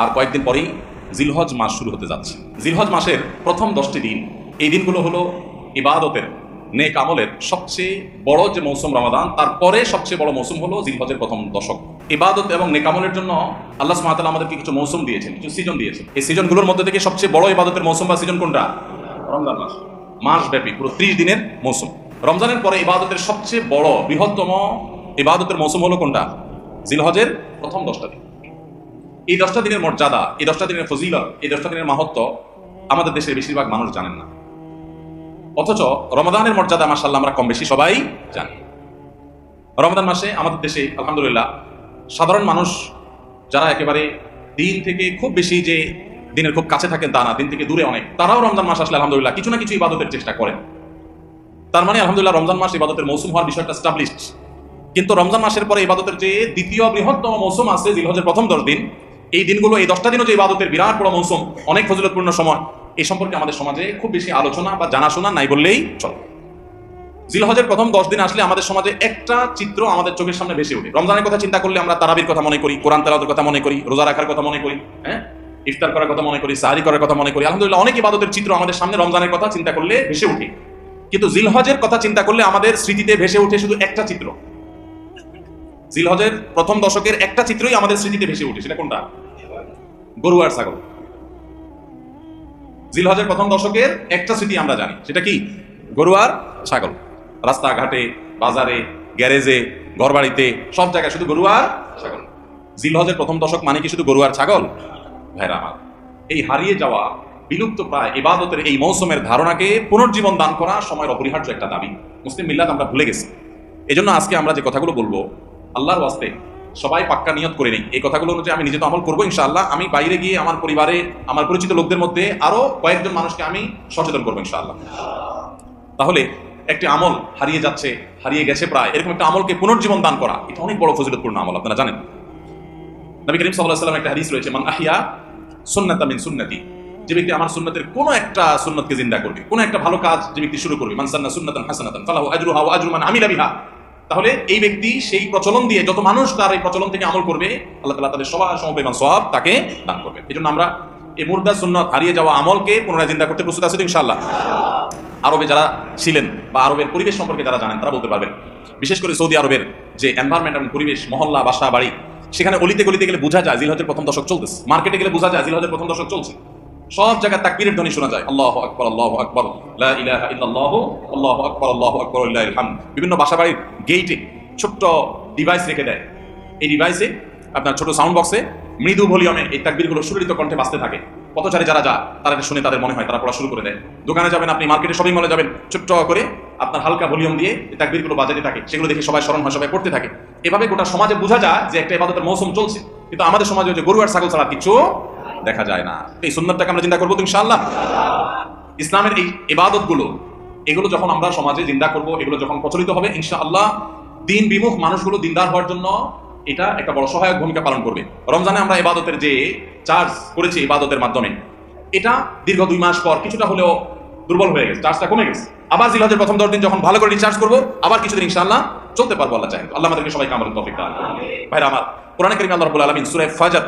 আর কয়েকদিন পরেই জিলহজ মাস শুরু হতে যাচ্ছে। জিলহজ মাসের প্রথম দশটি দিন, এই দিনগুলো হলো ইবাদতের, নেক আমলের সবচেয়ে বড় যে মৌসুম রমাদান তারপরে সবচেয়ে বড় মৌসুম হলো জিলহজের প্রথম দশক। ইবাদত এবং নেকামলের জন্য আল্লাহ সুমাতাল আমাদেরকে কিছু মৌসুম দিয়েছেন, কিছু সিজন দিয়েছেন। এই সিজনগুলোর মধ্যে থেকে সবচেয়ে বড় ইবাদতের মৌসুম বা সিজন কোনটা? রমজান মাস। মাস ব্যাপী পুরো ত্রিশ দিনের মৌসুম। রমজানের পরে ইবাদতের সবচেয়ে বড়, বৃহত্তম ইবাদতের মৌসুম হলো কোনটা? জিলহজের প্রথম দশটা দিন। এই দশটা দিনের মর্যাদা, এই দশটা দিনের ফজিলত, এই দশটা দিনের মাহাত্ম আমাদের দেশের বেশিরভাগ মানুষ জানেন না। অথচ রমাদানের মর্যাদা মাসাল্লাহ আমরা কম বেশি সবাই জানি। রমাদান মাসে আমাদের দেশে, আলহামদুলিল্লাহ, সাধারণ মানুষ যারা একেবারে দিন থেকে খুব বেশি যে দিনের খুব কাছে থাকেন তা না, দিন থেকে দূরে অনেক, তারাও রমজান মাস আসলে, আলহামদুলিল্লাহ, কিছু না কিছু ইবাদতের চেষ্টা করেন। তার মানে আলহামদুলিল্লাহ, রমজান মাস ইবাদতের মৌসুম হওয়ার বিষয়টা স্টাবলিশড কিন্তু রমজান মাসের পরে ইবাদতের যে দ্বিতীয় বৃহত্তম মৌসুম আছে, জিলহজের প্রথম দশ দিন এই দিনগুলো, এই দশটা দিনও যে ইবাদতের বিরাট বড় মৌসুম, অনেক ফজিলতপূর্ণ সময় এই সম্পর্কে আমাদের সমাজে খুব বেশি আলোচনা বা জানাশোনা নাই বললেই চলে। জিলহজের প্রথম দশ দিন আসলে আমাদের সমাজে একটা চিত্র আমাদের চোখের সামনে ভেসে ওঠে। রমজানের কথা চিন্তা করলে আমরা তারাবির কথা মনে করি, কোরআন তেলাওয়াতের কথা মনে করি, রোজা রাখার কথা মনে করি হ্যাঁ? ইফতার করার কথা মনে করি, সাহারি করার কথা মনে করি, আলহামদুলিল্লাহ অনেক ইবাদতের চিত্র আমাদের সামনে রমজানের কথা চিন্তা করলে ভেসে ওঠে। কিন্তু জিলহজের কথা চিন্তা করলে আমাদের স্মৃতিতে ভেসে ওঠে শুধু একটা চিত্র। জিলহজের প্রথম দশকের একটা চিত্রই আমাদের স্মৃতিতে ভেসে ওঠে, সেটা কোনটা? গরু আর ছাগল। জিলহজের প্রথম দশকের একটা স্মৃতি আমরা জানি, সেটা কি? গরু আর ছাগল। রাস্তাঘাটে, বাজারে, গ্যারেজে, ঘরবাড়িতে, সব জায়গায় শুধু গরু আর ছাগল। জিলহজের প্রথম দশক মানে কি শুধু গরু আর ছাগল? ভাইরা আমার, এই হারিয়ে যাওয়া, বিলুপ্ত প্রায় ইবাদতের এই মৌসুমের ধারণাকে পুনর্জীবন দান করা সময়ের অপরিহার্য একটা দাবি। মুসলিম মিল্লাত আমরা ভুলে গেছি। এজন্য আজকে আমরা যে কথাগুলো বলব, আল্লাহর ওয়াস্তে সবাই পাক্কা নিয়ত করে নেই। এই কথাগুলো অনুযায়ী আমি নিজে তো আমল করব ইনশাআল্লাহ। আমি বাইরে গিয়ে আমার পরিবারে, আমার পরিচিত লোকদের মধ্যে আরও কয়েকজন মানুষকে আমি সচেতন করব ইনশাআল্লাহ। তাহলে একটি আমল হারিয়ে যাচ্ছে, হারিয়ে গেছে প্রায়। এরকম একটা আমলকে পুনর্জীবন দান করা, এটা অনেক বড় ফজিলতপূর্ণ আমল, আপনারা জানেন। নবী করিম সাল্লাহ সাল্লাম একটা হাদিস রয়েছে, মান আহিয়া মিন সুন্নতি যে ব্যক্তি আমার সুন্নতের কোনো একটা সুন্নতকে জিন্দা করবে, কোনো একটা ভালো কাজ যে ব্যক্তি শুরু করবে মানসান্না সুন্নাতান হাসানাতান ফালাহু আজরুহা ওয়া আজরু মান আমিলা বিহা তাহলে এই ব্যক্তি সেই প্রচলন দিয়ে যত মানুষ তার এই প্রচলন থেকে আমল করবে, আল্লাহ তালা তাদের সবার সমপরিমাণ সওয়াব তাকে দান করবে। এজন্য আমরা এই মুর্দা সুন্নত হারিয়ে যাওয়া আমলকে পুনরায় চিন্তা করতে প্রস্তুত আছি তো ইনশাআল্লাহ। আরবে যারা ছিলেন বা আরবের পরিবেশ সম্পর্কে যারা জানেন, তারা বলতে পারবেন। বিশেষ করে সৌদি আরবের যে এনভায়রনমেন্ট এবং পরিবেশ, মহল্লা, বাসা, বাড়ি, সেখানে অলিতে গলিতে গেলে বোঝা যায়, জিলহজের প্রথম দশক চলতেছে। মার্কেটে গেলে বোঝা যায়, জিলহজের প্রথম দশক চলছে। সব জায়গায় তাকবীরের ধ্বনি শোনা যায়। আল্লাহ আকবর আল্লাহ আকবর। আল্লাহ আল্লাহ আকবর আল্লাহ আকবর লিল্লাহিল বিভিন্ন বাসা বাড়ির গেইটে ছোট্ট ডিভাইস রেখে দেয়। এই ডিভাইসে আপনার ছোট সাউন্ড বক্সে মৃদু ভলিউমে এই তাকবীরগুলো সুরিত কণ্ঠে বাজতে থাকে। পথচারী যারা যা, তারা শুনে তাদের মনে হয় তারা পড়া শুরু করে দেয়। দোকানে যাবেন আপনি, মার্কেটে শপিং মলে যাবেন, ছোট্ট করে আপনার হালকা ভলিউম দিয়ে এই তাকবীরগুলো বাজাতে থাকে। সেগুলো দেখে সবাই স্মরণ হয়, সবাই পড়তে থাকে। এভাবে গোটা সমাজে বোঝা যায় যে একটা ইবাদতের মৌসুম চলছে। কিন্তু আমাদের সমাজে যে গরু আর ছাগল ছাড়া কিছু দেখা যায় না। এই সুন্দরটাকে আমরা চিন্তা করব ইনশাআল্লাহ? ইসলামের এই ইবাদতগুলো, এগুলো যখন আমরা সমাজে জিন্দা করব, এগুলো যখন প্রচলিত হবে, ইনশাআল্লাহ দিন বিমুখ মানুষগুলো দিনদার হওয়ার জন্য এটা একটা বড় সহায়ক ভূমিকা পালন করবে। রমজানে আমরা ইবাদতের যে চার্জ করেছি ইবাদতের মাধ্যমে, এটা দীর্ঘ দুই মাস পর কিছুটা হলেও দুর্বল হয়ে গেছে চার্জটা কমে গেছে। আবার জিলহজের প্রথম দশ দিন যখন ভালো করে রিচার্জ করব, আবার কিছুদিন ইনশাআল্লাহ চলতে পারব আল্লাহ চাই আল্লাহ আমাদেরকে সবাইকে আমাদের তফিক দান। ভাইরা আমার কোরআন করিম আল্লাহ রাব্বুল আলামিন সূরা ফাজর,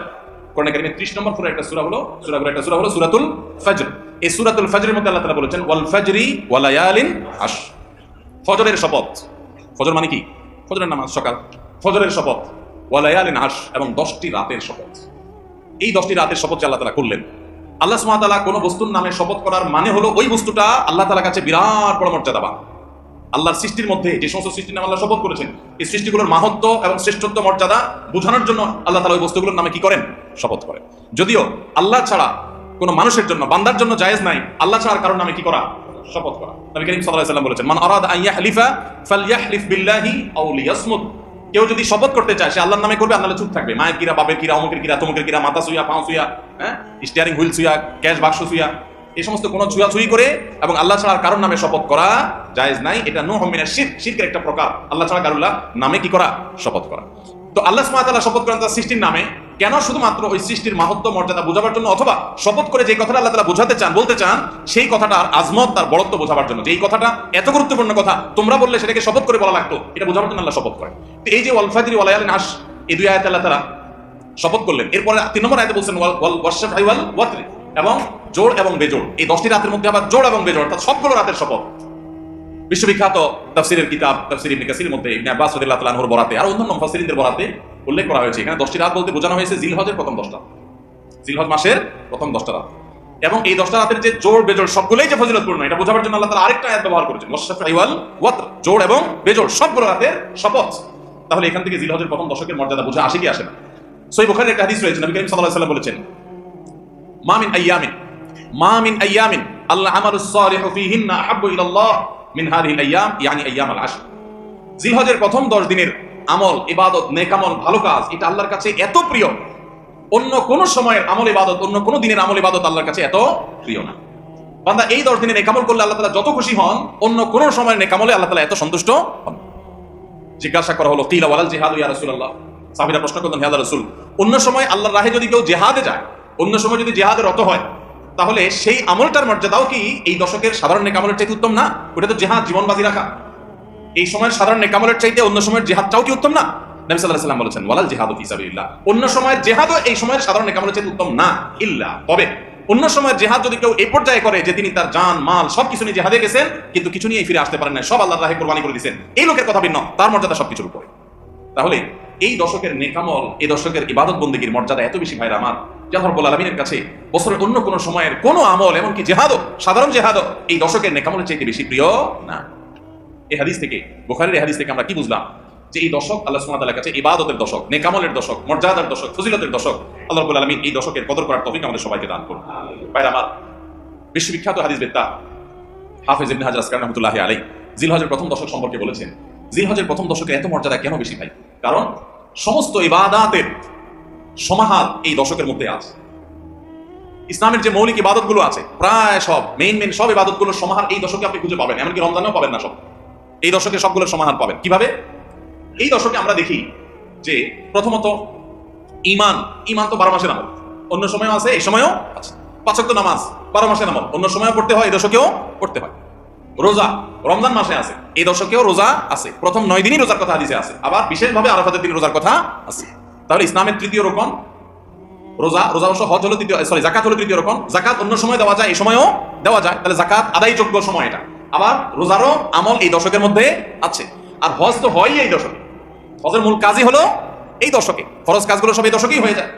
কোরআন কারিমের 30 নম্বর সূরা একটা সূরা হলো সূরাগুলো একটা সূরা হলো সূরাতুল ফজর। এই সূরাতুল ফজরের মধ্যে আল্লাহ তাআলা বলেছেন, ওয়াল ফজরি ওয়া আশ ফজরের শপথ। ফজর মানে কি? ফজরের নামাজ সকাল। ফজরের শপথ। ওয়া লায়ালিন আশ এবং 10টি রাতের শপথ। এই 10টি রাতের শপথ আল্লাহ তাআলা করলেন, আল্লাহ তাআলা কোন বস্তুর নামে শপথ করার মানে হলো ওই বস্তুটা আল্লাহ তাআলার কাছে বিরাট বড় মর্যাদাবান। আল্লাহর সৃষ্টির মধ্যে যে সমস্ত সৃষ্টির নামে আল্লাহ শপথ করেছেন, এই সৃষ্টিগুলোর মাহাত্ম এবং শ্রেষ্ঠত্ব, মর্যাদা বোঝানোর জন্য আল্লাহ তালা ওই বস্তুগুলোর নামে কি করেন? শপথ করেন। যদিও আল্লাহ ছাড়া কোনো মানুষের জন্য, বান্দার জন্য জায়েজ নাই, আল্লাহ ছাড়ার কারণ নামে কি করা? শপথ করা। নবী করিম আলাইহি সাল্লাম বলেছেন, মান আরাদ আন ইয়াহলিফা ফালইয়াহলিফ বিল্লাহি আও লিয়াসমুত কেউ যদি শপথ করতে চায়, সে আল্লাহর নামে করবে আল্লাহ চুপ থাকবে। মায়ের কিরা বাপের কিরা অমুকের কিরা তমুকের কিরা মাথা সুইয়া পাও সুইয়া হ্যাঁ? স্টিয়ারিং হুইল সুইয়া ক্যাশ বাক্স সুইয়া এই সমস্ত কোনো ছুঁয়াছুঁই করে এবং আল্লাহ ছাড়া কারোর নামে শপথ করা জায়েজ নাই। এটা নো হমিনের শির শিরকের একটা প্রকার। আল্লাহ ছাড়া কারুল্লাহ নামে কি করা? শপথ করা। তো আল্লাহ সুমাতাল্লাহ শপথ করেন তার সৃষ্টির নামে। কেন শুধুমাত্র ওই সৃষ্টির মাহাত্ম মর্যাদা বোঝাবার জন্য? অথবা শপথ করে যে কথাটা আল্লাহ তাআলা বোঝাতে চান, বলতে চান, সেই কথাটার আজমত, তার বড়ত্ব বোঝাবার জন্য। যে এই কথাটা এত গুরুত্বপূর্ণ কথা, তোমরা বললে সেটাকে শপথ করে বলা লাগতো, এটা বোঝাবার জন্য আল্লাহ শপথ করে তো এই যে ওয়াল ফাজরি ওয়াল লায়ালিন এই দুই আয়াত আল্লাহ তাআলা শপথ করলেন। এরপরে তিন নম্বর আয়তে বলছেন, ওয়াল এবং জোড় এবং বেজোড়। এই দশটি রাতের মধ্যে আবার জোড় এবং বেজোর অর্থাৎ সবগুলো রাতের শপথ। বিশ্ববিখ্যাত তাফসিরের কিতাব, তাফসির ইবনে কাসির মধ্যে ইবনে আব্বাস রাদিয়াল্লাহু তাআলার বরাতে, আর অন্যান্য মুফাসসিরিনদের বরাতে উল্লেখ করা হয়েছে। এখানে 10টি রাত বলতে বোঝানো হয়েছে জিলহজের প্রথম 10টা জিলহজ মাসের প্রথম 10টা রাত। এবং এই 10টা রাতের যে জোর বেজোড় সবগুলোই যে ফজিলতপূর্ণ এটা বোঝাবার জন্য আল্লাহ তাআলা আরেকটা আয়াত ব্যবহার করেছেন ওয়াশফাই ওয়াল ওয়াতর জোড় এবং বেজোড় সবগুলো রাতের শপথ। তাহলে এখান থেকে জিলহজের প্রথম দশকের মর্যাদা বোঝা আসে কি আসে না। সই বুখারীর একটা হাদিস রয়েছে, নবী করিম সাল্লাল্লাহু আলাইহি বলেছেন, মা মিন আইয়ামিন, মা মিন আইয়ামিন, আল্লাহ আমালুস সালিহু ফীহিন্না আহাব্বু ইলাল্লাহ। মিন জিলহজের প্রথম 10 দিনের আমল, ইবাদত নেকামল ভালো কাজ, এটা আল্লাহর কাছে এত প্রিয়। অন্য কোন সময়ের আমল, ইবাদত, অন্য কোন দিনের আমল, ইবাদত আল্লাহর কাছে এত প্রিয় না। বান্দা, এই 10 দিনের নেকামল করলে আল্লাহ তাআলা যত খুশি হন, অন্য কোন সময়ের নেকামলে আল্লাহ তালা এত সন্তুষ্ট হন জিজ্ঞাসা করা হলো, কিলা ওয়ালাল জিহাদ ইয়া রাসূলুল্লাহ? সাহাবীরা প্রশ্ন করলেন, হে আল্লাহর রাসূল, অন্য সময় আল্লাহর রাহে যদি কেউ জিহাদে যায়, অন্য সময় যদি জিহাদে রত হয় তাহলে সেই আমলটার মর্যাদাও কি এই দশকের সাধারণ নেকামলের চাইতে উত্তম না? ওটা তো জেহাদ জীবন বাজি রাখা। এই সময়ের সাধারণ নেকামলের চাইতে অন্য সময়ের জেহাদটাও কি উত্তম না? নবী সাল্লাম বলেছেন, ওয়ালাল জিহাদু অন্য সময়ের জেহাদও এই সময়ের সাধারণ নেকামলের চাইতে উত্তম না, ইল্লা। তবে অন্য সময়ের জেহাদ যদি কেউ এই পর্যায়ে করে যে তিনি তার জান, মাল সবকিছু নিয়ে জেহাদে গেছেন, কিন্তু কিছু নিয়ে ফিরে আসতে পারেন না সব আল্লাহর রাহে কোরবানি করে দিয়েছেন এই লোকের কথা ভিন্ন, তার মর্যাদা সবকিছুর উপরে। তাহলে এই দশকের নেকামল, এই দশকের ইবাদত বন্দীগীর মর্যাদা এত বেশি ভাইরা আমার বল আলমিনের কাছে বছরের অন্য কোনো সময়ের কোনো আমল, এমনকি জেহাদও, সাধারণ জেহাদও, এই দশকের নেকামলের চাইতে বেশি প্রিয় না। এ হাদিস থেকে, বুখারের এই হাদিস থেকে আমরা কি বুঝলাম? যে এই দশক আল্লাহ ওয়া কাছে ইবাদতের দশক, নেকামলের দশক, মর্যাদার দশক, ফজিলতের দশক, আল্লাহ রাব্বুল আলামিন এই দশকের কদর করার তৌফিক আমাদের সবাইকে দান করুন। ভাইরা আমার বিশ্ববিখ্যাত হাদিস বেত্তা, হাফেজ ইবনে হাজার আসকার রহমতুল্লাহি আলাইহি, জিলহজের প্রথম দশক সম্পর্কে বলেছেন জিলহজের প্রথম দশকে এত মর্যাদা কেন বেশি ভাই? কারণ সমস্ত ইবাদাতের সমাহার এই দশকের মধ্যে আছে ইসলামের যে মৌলিক ইবাদতগুলো আছে, প্রায় সব মেইন মেইন সব ইবাদতগুলোর সমাহার এই দশকে আপনি খুঁজে পাবেন, এমনকি রমজানেও পাবেন না সব। এই দশকে সবগুলোর সমাহার পাবেন। কীভাবে? এই দশকে আমরা দেখি যে প্রথমত ইমান ইমান তো বারো মাসের আমল। অন্য সময়ও আছে, এই সময়ও আছে। পাঁচক নামাজ, বারো মাসের আমল। অন্য সময়ও পড়তে হয়, এই দশকেও পড়তে হয়। রোজা, রমজান মাসে আছে। এই দশকেও রোজা আছে। প্রথম নয় দিনই রোজার কথা হাদিসে আছে। আবার বিশেষভাবে আরাফাতের দিন রোজার কথা আছে। তাহলে ইসলামের তৃতীয় রকম রোজা রোজা অবশ্য হজ হলো তৃতীয় সরি জাকাত হলো তৃতীয় রকম। জাকাত অন্য সময় দেওয়া যায়, এই সময়ও দেওয়া যায়। তাহলে জাকাত আদায়যোগ্য সময় এটা। আবার রোজারও আমল এই দশকের মধ্যে আছে। আর হজ তো হয়ই এই দশকে। হজের মূল কাজই হলো এই দশকে। ফরজ কাজগুলো সব এই দশকেই হয়ে যায়।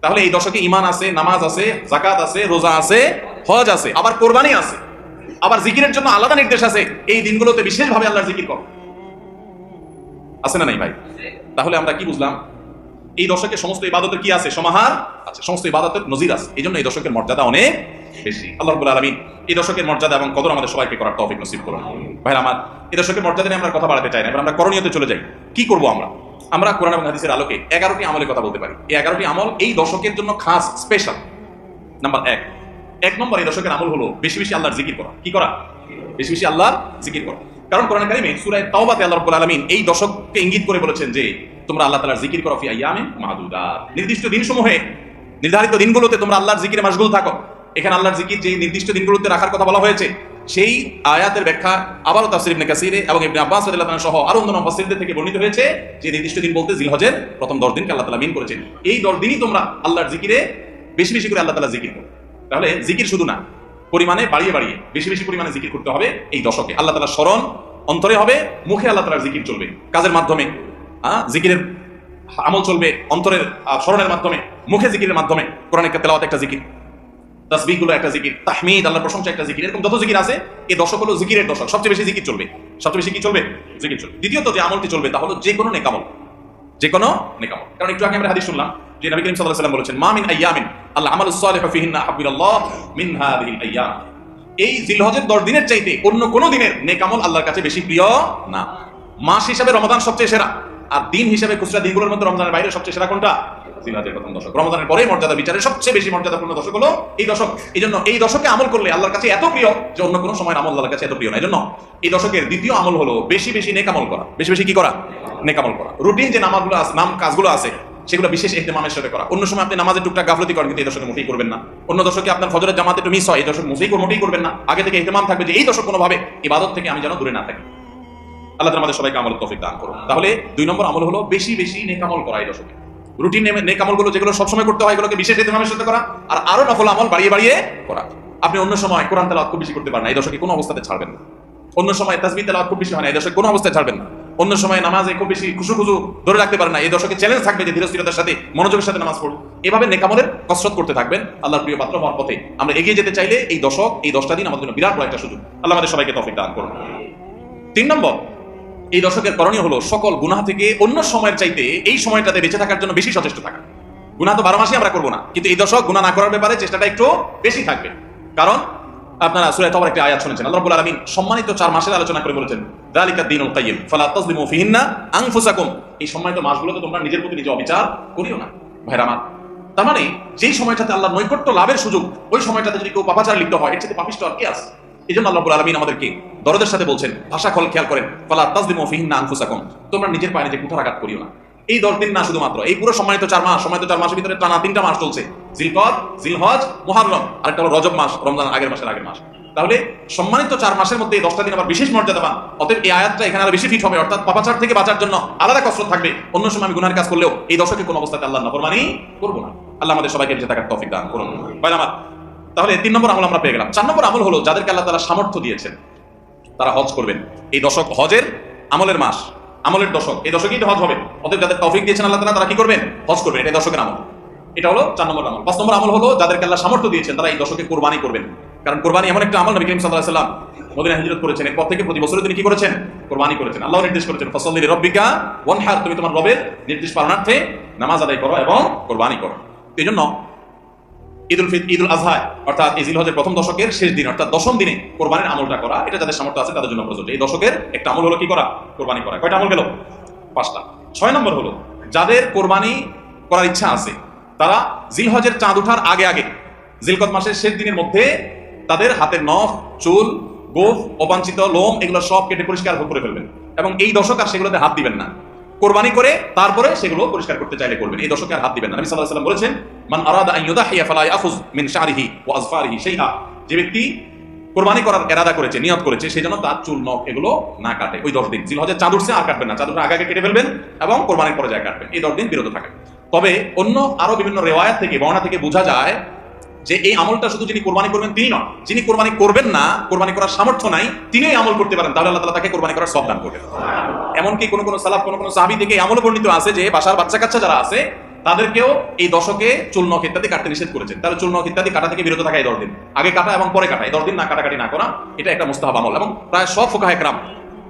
তাহলে এই দশকে ইমান আছে, নামাজ আছে জাকাত আছে, রোজা আছে, হজ আছে, আবার কোরবানি আছে। আবার জিকিরের জন্য আলাদা নির্দেশ আছে। এই দিনগুলোতে বিশেষভাবে আল্লাহর জিকির করো। আছে না নাই ভাই? তাহলে আমরা কি বুঝলাম? এই দশকে সমস্ত ইবাদতের কি আছে? সমাহার আছে, সমস্ত ইবাদতের নজির আছে। এই জন্য এই দশকের মর্যাদা অনেক বেশি। আল্লাহ রবুল আলমিন এই দশকের মর্যাদা এবং কদর আমাদের সবাইকে করার তৌফিক নসিব করুন। ভাই আমার, এই দশকের মর্যাদা নিয়ে আমরা কথা বাড়াতে চাই না। এবার আমরা করণীয়তে চলে যাই। কি করব আমরা? আমরা কোরআন এবং হাদিসের আলোকে এগারোটি আমলের কথা বলতে পারি। এই এগারোটি আমল এই দশকের জন্য খাস স্পেশাল নাম্বার এক এক নম্বর এই দশকের আমল হলো বেশি বেশি আল্লাহর জিকির করা। কি করা? বেশি বেশি আল্লাহর জিকির করা। কারণ কোরআন কারিমে সূরা তাওবাতে আল্লাহ রাব্বুল আলামিন এই দশককে ইঙ্গিত করে বলেছেন যে, তোমরা আল্লাহ তাআলার জিকির করো ফি আইয়ামিন মাহদুদাত নির্দিষ্ট দিনসমূহে, নির্ধারিত দিনগুলোতে তোমরা আল্লাহর জিকিরে মাশগুল থাকো। এখানে আল্লাহর জিকির যে নির্দিষ্ট দিনগুলোতে রাখার কথা বলা হয়েছে, সেই আয়াতের ব্যাখ্যা আবারও তাফসির ইবনে কাসিরে এবং ইবনে আব্বাস রাদিয়াল্লাহু সহ আরও অন্যান্য মুফাসসিরদের থেকে বর্ণিত হয়েছে যে, নির্দিষ্ট দিন বলতে জিলহজের প্রথম 10 দিনকে আল্লাহ তাআলা মিন করেছেন। এই 10 দিনই তোমরা আল্লাহর জিকিরে বেশি বেশি করে আল্লাহ তাআলা জিকির করো। তাহলে জিকির শুধু না, পরিমাণে বাড়িয়ে বাড়িয়ে, বেশি বেশি পরিমাণে জিকির করতে হবে এই দশকে। আল্লাহ তাআলা স্মরণ অন্তরে হবে, মুখে আল্লাহ তাআলার জিকির চলবে। কাজের মাধ্যমে জিকিরের আমল চলবে অন্তরের স্মরণের মাধ্যমে, মুখে জিকিরের মাধ্যমে। কোরআন একটা তেলাওয়াত একটা জিকির, তাসবিহগুলো একটা জিকির, তাহমিদ, আল্লাহর প্রশংসা একটা জিকির, এরকম যত জিকির আছে এই দশক হলো জিকিরের দশক। সবচেয়ে বেশি জিকির চলবে। সবচেয়ে বেশি কি চলবে? জিকির চলবে। দ্বিতীয়ত যে আমলটি চলবে, তা হলো যে কোনো নেকামল যে কোনো নেকামল কারণ একটু আগে আমরা হাদিস শুনলাম যে নবী করিম সাল্লাল্লাহু আলাইহি ওয়াসাল্লাম বলেছেন, মা মিন আইয়ামিন আল্লাহ আমালুস সালিহু ফিহিন্না আহাবিল্লাহ মিন হাযিহিল আইয়াম। এই জিলহজের 10 দিনের চাইতে অন্য কোন দিনের নেকামল আল্লাহর কাছে বেশি প্রিয় না। মাস হিসাবে রমাদান সবচেয়ে সেরা। আর দিন হিসাবে খুচরা দিনগুলোর মধ্যে রমজানের বাইরে সবচেয়ে সেরা কোনটা? জিলহজের প্রথম দশক। রমজানের পরে মর্যাদা বিচারে সবচেয়ে বেশি মর্যাদাপূর্ণ দশক হলো এই দশক। এই জন্য এই দশকে আমল করলে আল্লাহর কাছে এত প্রিয় যে অন্য কোনো সময় আমল আল্লাহর কাছে এত প্রিয় না। এই জন্য এই দশকের দ্বিতীয় আমল হলো বেশি বেশি নেকামল করা। বেশি বেশি কি করা? নেকামল করা। রুটিন যে নামাজগুলো আছে, নাম কাজগুলো আছে, সেগুলো বিশেষ ইহতেমামের সাথে করা। অন্য সময় আপনি নামাজের টুকটাক গাফলতি করেন, কিন্তু এই দশকে মোটেই করবেন না। অন্য দশকে আপনার ফজরের জামাতে একটু মিস হয়, এই দশক মোটেই মোটেই করবেন না। আগে থেকে ইহতেমাম থাকবে যে এই দশক কোনোভাবে ইবাদত থেকে আমি যেন দূরে না থাকি। আল্লাহ আমাদের সবাইকে আমল তৌফিক দান করুন। তাহলে দুই নম্বর আমল হলো বেশি বেশি নেকামল করা এই দশকে। রুটিন নেক আমলগুলো যেগুলো সবসময় করতে হয়, এগুলোকে বিশেষ ইতিমামের সাথে করা আর আরও নফল আমল বাড়িয়ে বাড়িয়ে করা। আপনি অন্য সময় কোরআন তেলাওয়াত খুব বেশি করতে পারেন না, এই দশকে কোনো অবস্থাতে ছাড়বেন না। অন্য সময় তাসবি তেলাওয়াত খুব বেশি হয় না, এই দশকে কোনো অবস্থায় ছাড়বেন না। অন্য সময় নামাজে খুব বেশি খুশু খুশু ধরে রাখতে পারেন না, এই দশকে চ্যালেঞ্জ থাকবে যে ধীরস্থিরতার সাথে, মনোযোগের সাথে নামাজ পড়ুন। এভাবে নেকামলের কসরত করতে থাকবেন, আল্লাহর প্রিয় পাত্র হওয়ার পথে। আমরা এগিয়ে যেতে চাইলে এই দশক, এই দশটা দিন আমাদের জন্য বিরাট বড় একটা সুযোগ। আল্লাহ আমাদের সবাইকে তফিক দান করুন। তিন নম্বর এই দশকের করণীয় হলো সকল গুনাহ থেকে অন্য সময়ের চাইতে এই সময়টাতে বেঁচে থাকার জন্য বেশি সচেষ্ট থাকা। গুনাহ তো বারো মাসে আমরা করব না, কিন্তু এই দশক গুনাহ না করার ব্যাপারে চেষ্টাটা একটু বেশি থাকবে। কারণ আপনারা সূরা তওবার একটা আয়াত শুনেছেন, আল্লাহ আলামিন সম্মানিত চার মাসের আলোচনা করে বলেছেন, যালিকা দ্বীনুল কাইয়্যিম, ফালা তাজলিমু ফিহিন্না আনফুসাকুম। এই সম্মানিত মাসগুলোতে তোমরা নিজের প্রতি নিজে অবিচার করিও না, ভাইরা আমার। তার মানে যেই সময়টাতে আল্লাহ নৈকট্য লাভের সুযোগ, ওই সময়টাতে যদি কেউ পাপাচার লিপ্ত হয়, এর চেয়ে পাপিষ্ট আর কে আছে? এই জন্য আল্লাহ আলামিন আমাদেরকে দরদের সাথে বলছেন, ভাষা খল খেয়াল করেন, ফালা তাজলিমু ফিহিন্না আনফুসাকুম। তোমরা নিজের পায়ে নিজে কুঠারাঘাত করিও না। এই দশ দিন না শুধুমাত্র, এই পুরো সম্মানিত চার মাস সম্মানিত চার মাসের ভিতরে টানা তিনটা মাস চলছে। জিলকদ, জিলহজ, মুহাররম, আরেকটা হলো রজব মাস, রমজান আগের মাসের আগের মাস। তাহলে সম্মানিত চার মাসের মধ্যে এই দশটা দিন আবার বিশেষ মর্যাদা পান। অতএব এই আয়াতটা এখানে আরও বেশি ফিট হবে, অর্থাৎ পাপাচার থেকে বাঁচার জন্য আলাদা কসরত থাকবে। অন্য সময় আমি গুনার কাজ করলেও এই দশকে কোনো অবস্থাতে আল্লাহ নফরমানি করব না। আল্লাহ আমাদের সবাইকে বেঁচে থাকার তৌফিক দান করুন। ভাই আমার তাহলে তিন নম্বর আমল আমরা পেয়ে গেলাম। চার নম্বর আমল হলো যাদেরকে আল্লাহ তারা সামর্থ্য দিয়েছেন, তারা হজ করবেন। এই দশক হজের আমলের মাস, আমলের দশক। এই দশকেই হজ হবে। অতএব যাদের তৌফিক দিয়েছেন আল্লাহ তারা তারা কি করবেন? হজ করবেন। এটা দশকের আমল। এটা হলো চার নম্বর আমল। পাঁচ নম্বর আমল হলো যাদেরকে আল্লাহ সামর্থ্য দিয়েছেন, তারা এই দশকে কোরবানি করবেন। কারণ কোরবানি এমন একটা আমল নবী করিম আলাইহি সাল্লাম মদিনা হিজরত করেছেন। এরপর থেকে প্রতি বছরে তিনি কি করেছেন? কোরবানি করেছেন। আল্লাহ নির্দেশ করেছেন ফসল রব্বিকা ওয়ানহার। তুমি তোমার রবের নির্দেশ পালনার্থে নামাজ আদায় করো এবং কোরবানি করো। এই জন্য ঈদুল ফিত, ঈদুল আজহা, অর্থাৎ এই জিলহজের প্রথম দশকের শেষ দিন, অর্থাৎ দশম দিনে কোরবানির আমলটা করা, এটা যাদের সামর্থ্য আছে তাদের জন্য প্রযোজ্য। এই দশকের একটা আমল হলো কি করা? কোরবানি করা। কয়টা আমল গেল? পাঁচটা। ছয় নম্বর হলো, যাদের কোরবানি করার ইচ্ছা আছে, তারা জিলহজের চাঁদ ওঠার আগে আগে জিলকত মাসের শেষ দিনের মধ্যে তাদের হাতের নখ, চুল, গোফ, অবাঞ্ছিত লোম, এগুলো সব কেটে পরিষ্কার করে ফেলবেন। এবং এই দশক আর সেগুলোতে হাত দিবেন না। কোরবানি করে তারপরে সেগুলো পরিষ্কার করতে চাইলে করবেন। এই দশকে আর হাত দিবেন না। নবী সাল্লাল্লাহু আলাইহি ওয়াসাল্লাম বলেছেন, মান আরাদা আন ফালা ইয়াখুজ মিন শারিহি ওয়া আযফারিহি শাইআ। যে ব্যক্তি কোরবানি করার এরাদা করেছে, নিয়ত করেছে সেই জন্য তার চুল, নখ এগুলো না কাটে। ওই দশ দিন। জিলহজের চাঁদ উঠছে, আর কাটবেন না। চাঁদ আগে কেটে ফেলবেন এবং কোরবানির পরে যায় কাটবেন। এই দশ দিন বিরত থাকেন। তবে অন্য আরও বিভিন্ন রেওয়ায়াত থেকে, বর্ণনা থেকে বোঝা যায় যে এই আমলটা শুধু যিনি কোরবানি করবেন তিনি নন, যিনি কোরবানি করবেন না, কোরবানি করার সামর্থ্য নাই তিনি আমল করতে পারেন, তাহলে আল্লাহ তাআলা তাকে কোরবানি করার সব দান করবেন এমনকি কোনো কোনো সালাফ, কোনো কোনো সাহাবী থেকে আমল বর্ণিত আছে যে বাসার বাচ্চা কাচ্চা যারা আছে, তাদেরকেও এই দশকে চুল নখ ইত্যাদি কাটতে নিষেধ করেছেন। তাহলে চুল নখ ইত্যাদি কাটা থেকে বিরত থাকা এই দশ দিন। আগে কাটা এবং পরে কাটা, এই দশ দিন না কাটাকাটি না করা, এটা একটা মুস্তাহাব আমল। এবং প্রায় সব ফোকাহ একরাম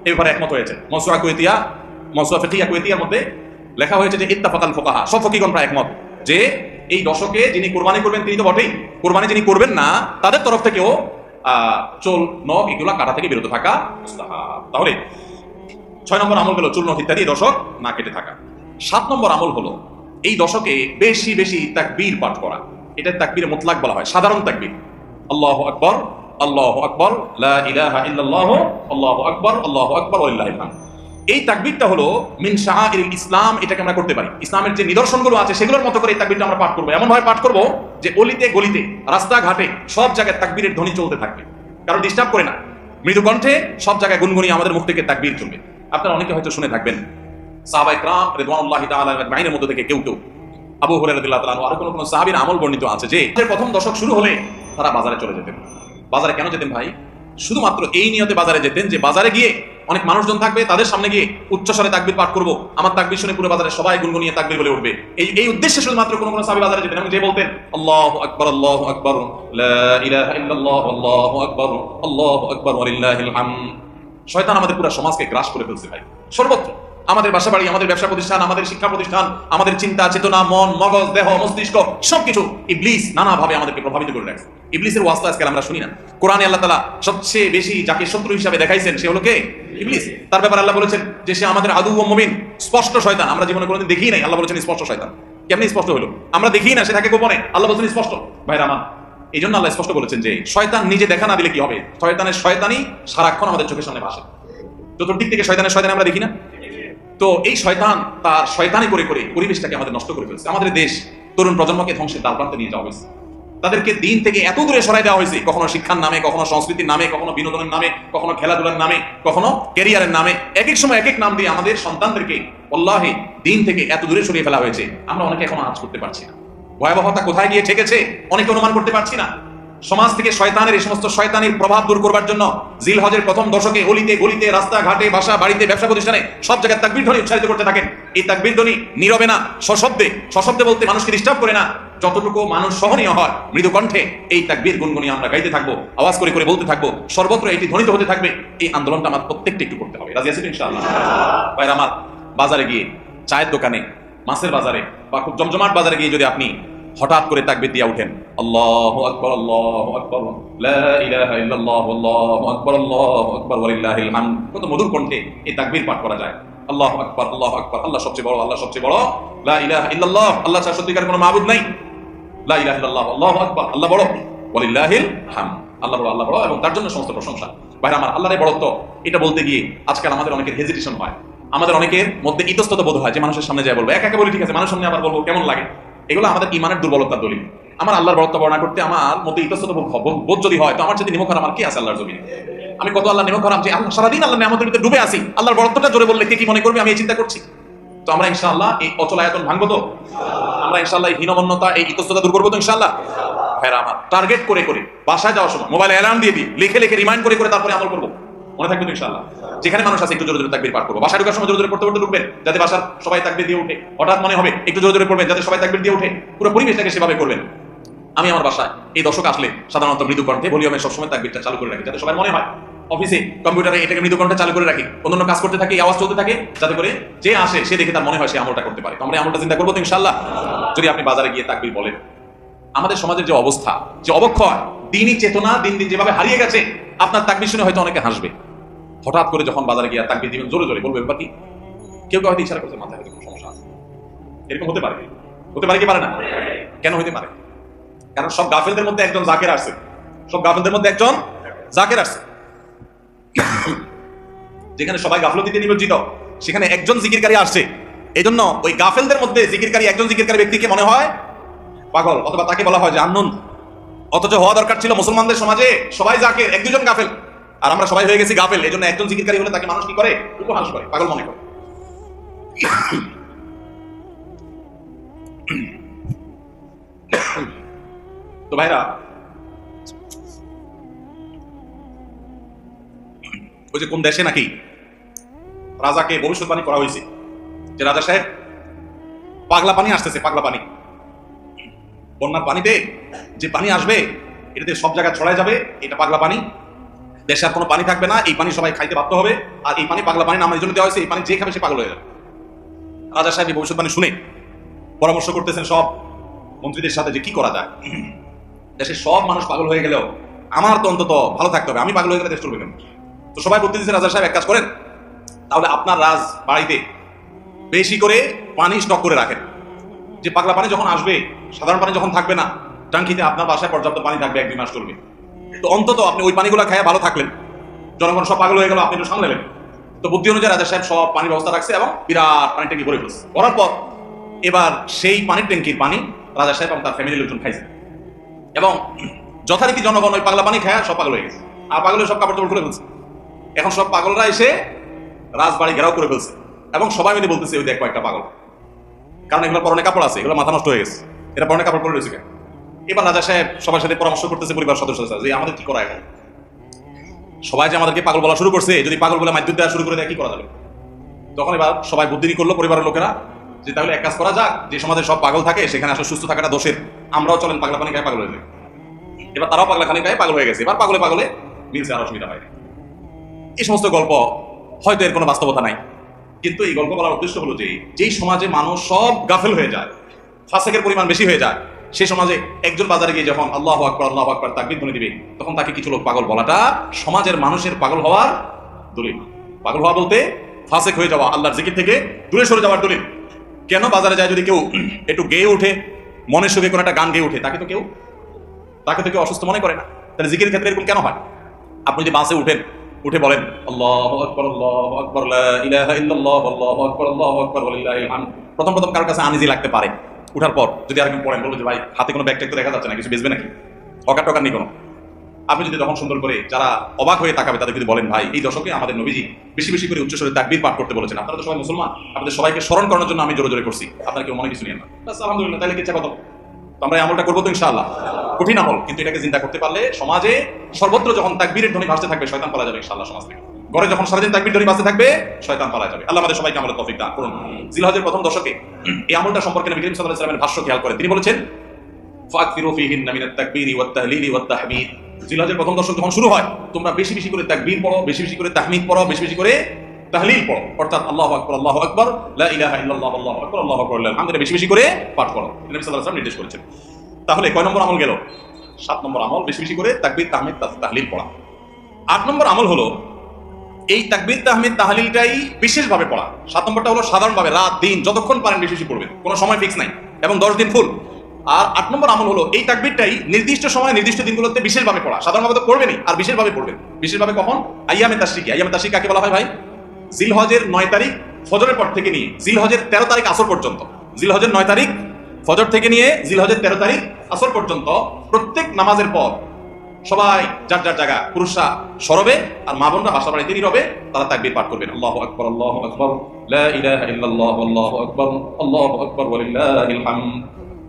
এই ব্যাপারে একমত হয়েছে। মসুয়া কুয়েতিয়া, মসুয়া ফিকিয়া কুয়েতিয়ার মধ্যে লেখা হয়েছে যে ইত্তাফাকাল ফোকাহা। সব ফকিগণ প্রায় একমত যে এই দশকে যিনি কোরবানি করবেন তিনি তো বটেই। কোরবানি যিনি করবেন না, তাদের তরফ থেকেও চুল, নখ এগুলা কাটা থেকে বিরত থাকা তাহলে, ছয় নম্বর আমল হলো নখ ইত্যাদি দশক না কেটে থাকা। সাত নম্বর আমল হলো এই দশকে বেশি বেশি তাকবীর পাঠ করা। এটা তাকবীর মোতলাক বলা হয়, সাধারণ তাকবীর। আল্লাহ আকবর আল্লাহ আকবর, লা ইলাহা ইল্লাল্লাহ, আল্লাহ আকবর আল্লাহ আকবর হামদ। এই তাকবীরটা হলো, মিন শাআইরিল ইসলাম, এটাকে আমরা করতে পারি। ইসলামের যে নিদর্শনগুলো আছে, সেগুলোর মতো করে এই তাকবীরটা আমরা পাঠ করব। এমন ভাবে পাঠ করব যে অলিতে গলিতে, রাস্তাঘাটে, সব জায়গায় তাকবীরের ধ্বনি চলতে থাকবে। কারও ডিস্টার্ব করে না। মৃদু কণ্ঠে সব জায়গায় গুনগুনি আমাদের মুখ থেকে তাকবীর চলবে। আপনারা অনেকে হয়তো শুনে থাকবেন সাহাবাই ক্রাম রেদওয়ানুল্লাহি আজমাইনের মধ্যে থেকে কেউ কেউ, আবু হুরায়রা রাদিয়াল্লাহু তাআলা আর কোনো কোনো সাহাবীর আমল বর্ণিত আছে যে প্রথম দশক শুরু হলে তারা বাজারে চলে যেতেন। বাজারে কেন যেতেন ভাই? শুধুমাত্র এই নিয়তে বাজারে যেতেন যে বাজারে গিয়ে অনেক মানুষজন থাকবে, তাদের সামনে গিয়ে উচ্চস্বরে তাকবির পাঠ করব, আমার তাকবির শুনে পুরো বাজারে সবাই গুনগুনিয়ে তাকবির বলে উঠবে। এই এই উদ্দেশ্যে শুধুমাত্র কোনো কোনো সাহাবী বাজারে যেতেন, এবং যে বলতেন, আল্লাহু আকবার আল্লাহু আকবার আল্লাহু আকবার আল্লাহু আকবার শয়তান আমাদের পুরো সমাজকে গ্রাস করে ফেলছে ভাই। সর্বত্র। আমাদের বাসা বাড়ি, আমাদের ব্যবসা প্রতিষ্ঠান, আমাদের শিক্ষা প্রতিষ্ঠান, আমাদের চিন্তা, চেতনা, মন, মগজ, দেহ, মস্তিষ্ক, সবকিছু ইবলিস নানাভাবে আমাদেরকে প্রভাবিত করে রাখছে। ইবলিসের ওয়াস্তা আজকাল আমরা শুনি না। কোরআনে আল্লাহ তালা সবচেয়ে বেশি যাকে শত্রু হিসাবে দেখাইছেন, সে হলো কে? ইবলিস। তার ব্যাপারে আল্লাহ বলেছেন যে সে আমাদের আদু ও মমিন, স্পষ্ট শয়তান। আমরা জীবনে কোনোদিন দেখি নাই আল্লাহ বলেছেন স্পষ্ট শয়তান। কেমনি স্পষ্ট হলো? আমরা দেখি না, সে থাকে গোপনে। আল্লাহ বলছেন স্পষ্ট। ভাইরা আমার এই জন্য আল্লাহ স্পষ্ট বলেছেন যে শয়তান নিজে দেখা না দিলে কি হবে? শয়তানের শয়তানি সারাক্ষণ আমাদের চোখের সামনে ভাসে। চতুর্দিক থেকে শয়তানের শয়তান আমরা দেখি না? তো এই শয়তান তার শয়তানি করে করে পরিবেশটাকে আমাদের নষ্ট করে ফেলছে। আমাদের দেশ তরুণ প্রজন্মকে ধ্বংসের দ্বার প্রান্তে নিয়ে যাওয়া হয়েছে। তাদেরকে দিন থেকে এত দূরে সরাই দেওয়া হয়েছে, কখনো শিক্ষার নামে, কখনো সংস্কৃতির নামে, কখনো বিনোদনের নামে, কখনো খেলাধুলার নামে, কখনো ক্যারিয়ারের নামে এক এক সময় এক এক নাম দিয়ে আমাদের সন্তানদেরকে অল্লাহে দিন থেকে এত দূরে সরিয়ে ফেলা হয়েছে। আমরা অনেকে এখনও আজ করতে পারছি না। ভয়াবহতা কোথায় গিয়ে ঠেকেছে, অনেকে অনুমান করতে পারছি না। সমাজ থেকে শয়তানের এই সমস্ত শয়তানের প্রভাব দূর করবার জন্য জিল হজের প্রথম দশকে অলিতে গলিতে রাস্তা ঘাটে বাসা বাড়িতে, ব্যবসা প্রতিষ্ঠানে সব জায়গায় তাকবির ধ্বনি উচ্চারিত করতে থাকেন। এই তাকবির ধ্বনি নীরবে না, সশব্দে। সশব্দে বলতে মানুষকে ডিস্টার্ব করে না। যতটুকু মানুষ সহনীয় হয়, মৃদু কণ্ঠে এই তাকবির গুনগুনি আমরা গাইতে থাকব, আওয়াজ করে করে বলতে থাকব, সর্বত্র এটি ধ্বনিত হতে থাকবে, এই আন্দোলনটা আমার প্রত্যেকটা একটু করতে হবে। রাজি আছেন ইনশাআল্লাহ? ভাইরা, আমার বাজারে গিয়ে চায়ের দোকানে, মাছের বাজারে বা খুব জমজমাট বাজারে গিয়ে যদি আপনি হঠাৎ করে তাকবির দিয়ে উঠেন। কত মধুর কণ্ঠে এই তাকবীর পাঠ করা যায়। আল্লাহ আকবার, আল্লাহু আকবার, আল্লাহ সবচেয়ে বড়, আল্লাহ সবচেয়ে বড়। লা আল্লাহ ছাড়া সত্যিকার কোনো মাবুদ নাই। লা ইলাহা ইল্লাল্লাহ, আল্লাহু আকবার, আল্লাহ বড়, ওয়ালিল্লাহিল হামদ। আল্লাহ বড় আল্লাহ বড় এবং তার জন্য সমস্ত প্রশংসা। ভাই আমার আল্লাহর বড়ত্ব, এটা বলতে গিয়ে আজকাল আমাদের অনেকের হেজিটেশন হয়। আমাদের অনেকের মধ্যে ইতস্তত বোধ হয় যে মানুষের সামনে যায় বলব, একা একা বলি ঠিক আছে, মানুষের সামনে আবার বলব কেমন লাগে? এগুলো আমাদের ইমানের দুর্বলতার দলিল। আমার আল্লাহর বরত্ব বর্ণনা করতে আমার মধ্যে ইতস্তত বোধ যদি হয়, তো আমার যদি নিমক আমার কি আছে আল্লাহর জমিনে? আমি কত আল্লাহ নিমক হারাম যে আল্লাহ সারাদিন আল্লাহ নিয়ামতের ভিতরে ডুবে আসি আল্লাহর বরত্বটা জোরে বললে কে কি মনে করবে? আমি এই চিন্তা করছি। তো আমরা ইনশাআল্লাহ এই অচল আয়তন ভাঙবো তো? আমরা ইনশাআল্লাহ এই হীনমন্যতা, এই ইতস্ততা দূর করব তো ইনশাআল্লাহ? ভাইরা আমার টার্গেট করে করে, বাসায় যাওয়ার সময় মোবাইলে অ্যালার্ম দিয়ে দিই, লিখে লিখে রিমাইন্ড করে করে তারপরে আমল করব। মনে থাকবে তো ইনশাআল্লাহ? যেখানে মানুষ আছে, একটু জোরে জোরে তাকবির পাঠ করব। বাসায় ঢোকার সময় জোরে জোরে পড়তে পড়তে ঢুকবেন, যাতে বাসার সবাই তাকবির দিয়ে উঠে। হঠাৎ মনে হবে, একটু জোরে জোরে পড়বেন, যাতে সবাই তাকবির দিয়ে উঠে। পুরো পরিবেশটাকে সেভাবে করবেন। আমি আমার বাসায় এই দশক আসলে সাধারণত মৃদু কণ্ঠে ভলিউমে সবসময় তাকবিরটা চালু করে রাখি, যাতে সবাই মনে হয়। অফিসে, কম্পিউটারে এটাকে মৃদু কণ্ঠে চালু করে রাখি। অন্যান্য কাজ করতে থাকি, আওয়াজ চলতে থাকে, যাতে করে যে আসে, সে দেখে তার মনে হয় সে আমলটা করতে পারে। আমরা আমলটা চিন্তা করব তো ইনশাল্লাহ যদি আপনি বাজারে গিয়ে তাকবির বলেন। আমাদের সমাজের যে অবস্থা, যে অবক্ষয়, দিনই চেতনা, দিন দিন যেভাবে হারিয়ে গেছে, আপনার তাকবির শুনে হয়তো অনেকে হাসবে। হঠাৎ করে যখন বাজারে গিয়ে তাকবির দিবেন জোরে জোরে বলবে ব্যাপার কি কেউ হয়তো ইশারা করতে মাথায় হয়তো সমস্যা এরকম হতে পারে। হতে পারে কি পারে না? কেন হতে পারে? কারণ সব গাফেলদের মধ্যে একজন জাকের আসছে। সব গাফেলদের মধ্যে একজন জাকের আসছে। যেখানে সবাই গাফলতিতে নিমজ্জিত, সেখানে একজন জিকিরকারী আসছে। এই জন্য ওই গাফেলদের মধ্যে জিকিরকারী একজন জিকিরকারী ব্যক্তিকে মনে হয় পাগল, অথবা তাকে বলা হয় যে আন্নুন। অথচ হওয়া দরকার ছিল মুসলমানদের সমাজে সবাই জাকের, এক দুজন গাফেল। আর আমরা সবাই হয়ে গেছি গাফেল এই জন্য একজন জিকিরকারী হলে তাকে মানুষ কি করে? উপহাস করে, পাগল মনে করে। তো ভাইরা, ওই যে কোন দেশে নাকি রাজাকে ভবিষ্যৎবাণী করা হয়েছে? যে রাজা সাহেব, পাগলা পানি আসতেছে, পাগলা পানি। বন্যার পানিতে যে পানি আসবে, এটাতে সব জায়গায় ছড়ায় যাবে, এটা পাগলা পানি। দেশে আর কোনো পানি থাকবে না, এই পানি সবাই খাইতে বাধ্য হবে, আর এই পানি পাগলা পানি নাম এই জন্য দেওয়া হয়েছে, এই পানি যে খাবে সে পাগল হয়ে যাবে। রাজা সাহেব ভবিষ্যৎবাণী শুনে পরামর্শ করতেছেন সব মন্ত্রীদের সাথে যে কি করা যায়। দেশের সব মানুষ পাগল হয়ে গেলেও আমার তো অন্তত ভালো থাকতে হবে, আমি পাগল হয়ে গেলে দেশ চলবে কেন? তো সবাই বলতে দিচ্ছে রাজা সাহেব, এক কাজ করেন, তাহলে আপনার রাজ বাড়িতে বেশি করে পানি স্টক করে রাখেন। যে পাগলা পানি যখন আসবে, সাধারণ পানি যখন থাকবে না, টাঙ্কিতে আপনার বাসায় পর্যাপ্ত পানি থাকবে, এক দুই মাস চলবে। তো অন্তত আপনি ওই পানিগুলো খেয়ে ভালো থাকলেন। জনগণ সব পাগল হয়ে গেল, আপনি একটু সামলালেন তো বুদ্ধি অনুযায়ী রাজা সাহেব সব পানির ব্যবস্থা রাখছে এবং বিরাট পানি ট্যাঙ্কি ভরে ফেলছে। করার পর এবার সেই পানির ট্যাঙ্কির পানি রাজা সাহেব এবং তার ফ্যামিলির লোকজন খাইছে। এবং যথারীতি জনগণ ওই পাগলা পানি খায় সব পাগল হয়ে গেছে। আর পাগলের সব কাপড় চোপড় খুলে ফেলছে। এখন সব পাগলরা এসে রাজবাড়ি ঘেরাও করে ফেলছে। এবং সবাই মিলে বলতেছে, ওই দেখো একটা পাগল। কারণ এগুলো পরনে কাপড় আছে, এগুলো মাথা নষ্ট হয়ে গেছে। এটা পরনে কাপড় পরে রয়েছে কেন? এবার রাজা সাহেব সবার সাথে পরামর্শ করতেছে পরিবার সদস্য যে আমাদের কি করা এখন সবাই যে আমাদেরকে পাগল বলা শুরু করছে, যদি পাগল বলে মাধ্যম দেওয়া শুরু করে দেয়, কি করা যাবে? তখন এবার সবাই বুদ্ধি করল পরিবারের লোকেরা, যে তাহলে এক কাজ করা যাক, যে সমাজে সব পাগল থাকে, সেখানে আসলে সুস্থ থাকাটা দোষের। আমরাও চলেন পাগলা পানি খায় পাগল হয়ে যাই। এবার তারাও পাগলা খানি খায়, পাগল হয়ে গেছে। এবার পাগলে পাগলে মিলছে আর অসুবিধা হয় এই সমস্ত গল্প হয়তো এর কোনো বাস্তবতা নাই। কিন্তু এই গল্প বলার উদ্দেশ্য হলো যে, যেই সমাজে মানুষ সব গাফেল হয়ে যায়, ফাসেকের পরিমাণ বেশি হয়ে যায় সেই সমাজে একজন বাজারে গিয়ে যখন আল্লাহ আকবর আল্লাহ আকবর তাকবির ধ্বনি দিবে, তখন তাকে কিছু লোক পাগল বলাটা সমাজের মানুষের পাগল হওয়ার দলিল পাগল হওয়া বলতে ফাসেক হয়ে যাওয়া, আল্লাহর জিকির থেকে দূরে সরে যাওয়ার দলিল। কেন বাজারে যায় যদি কেউ একটু গেয়ে ওঠে মনের সুখে কোনো একটা গান গেয়ে ওঠে তাকে তো কেউ, তাকে তো কেউ অসুস্থ মনে করে না। তাহলে জিকির ক্ষেত্রে এরকম কেন হয়? আপনি যদি বাসে উঠেন, উঠে বলেন, আল্লাহু প্রথম প্রথম কারোর কাছে আনিজি লাগতে পারে। উঠার পর যদি আরেকজন পড়েন, বলব যে, ভাই, হাতে কোনো ব্যাগ ট্যাগ দেখা যাচ্ছে না, কিছু বেচবে নাকি? অকার টকার নেই কোনো। আপনি যদি তখন সুন্দর করে যারা অবাক হয়ে তাকাবে, তাদের যদি বলেন, ভাই, এই দশকে আমাদের নবীজি বেশি বেশি করে উচ্চস্বরে তাকবীর পাঠ করতে বলেছেন। আপনারা তো সবাই মুসলমান। আপনাদের সবাইকে স্মরণ করানোর জন্য আমি জোরে জোরে করছি। আপনারা কেউ মনে কিছু নিয়ে না। আলহামদুলিল্লাহ, তাহলে কিচ্ছা তো আমরা আমলটা করব তো ইনশাআল্লাহ। কঠিন আমল, কিন্তু এটাকে চিন্তা করতে পারলে সমাজে সর্বত্র যখন তাকবীরের ধ্বনি ভাসতে থাকবে, শয়তান পালা যাবে ইনশাআল্লাহ সমাজ থেকে। ঘরে যখন সারাদিন তাকবীর ধ্বনি ভাসতে থাকবে, শয়তান পালা যাবে। আল্লাহ আমাদের সবাইকে আমলের তৌফিক দান করুন। জিলহজের প্রথম দশকে এই আমলটা সম্পর্কে নবী করিম সাল্লাল্লাহু আলাইহি ভাষ্য খেয়াল করেন। তিনি বলেছেন, ফাকফিরু ফিহিন মিনাত তাকবীরি ওয়াত তাহলিলি ওয়াত তাহমিদ। জিলহজের প্রথম দশক যখন শুরু হয়, তোমরা বেশি বেশি করে তাকবীর পড়ো, বেশি বেশি করে তাহমিদ পড়ো, বেশি বেশি করে তাহলিল পড়ো। অর্থাৎ আল্লাহু আকবার আল্লাহু আকবার, লা ইলাহা ইল্লাল্লাহ, আল্লাহু আকবার আল্লাহু আকবার আলহামদুলিল্লাহ, বেশি বেশি করে পাঠ করো নবী সাল্লাল্লাহু আলাইহি ওয়াসাল্লাম নির্দেশ করেছেন। তাহলে কয় নম্বর আমল গেল? সাত নম্বর আমল, বেশি বেশি করে তাকবীর, তাহমিদ, তাহলিল পড়া। আট নম্বর আমল হলো এই তাকবির তাহমিদ তাহলিলটাই বিশেষভাবে পড়া। সাত নম্বরটা হলো সাধারণভাবে রাত, দিন, যতক্ষণ পারেন বেশি বেশি পড়বেন। কোনো সময় ফিক্স নাই। এবং দশ দিন ফুল আর আট নম্বর আমল হলো, এই তাকবিরটাই নির্দিষ্ট সময়, নির্দিষ্ট দিনগুলোতে বিশেষভাবে পড়া। সাধারণভাবে তো পড়বেনই, আর বিশেষভাবে পড়বেন। বিশেষভাবে কখন? আইয়ামে তাশরিকি। আইয়ামে তাশরিক কাকে বলা হয় ভাই? জিলহজের নয় তারিখ ফজরের পর থেকে নিয়ে, জিলহজের তেরো তারিখ আসর পর্যন্ত। জিলহজের নয় তারিখ ফজর থেকে নিয়ে জিলহজের তেরো তারিখ আসর পর্যন্ত প্রত্যেক নামাজের পর সবাই যার যার জায়গা, পুরুষরা সরবে আর মা বোনরা বাসা বাড়িতে নীরবে তারা তাকবীর পাঠ করবেন। আল্লাহু আকবার আল্লাহু আকবার, লা ইলাহা ইল্লাল্লাহ, আল্লাহু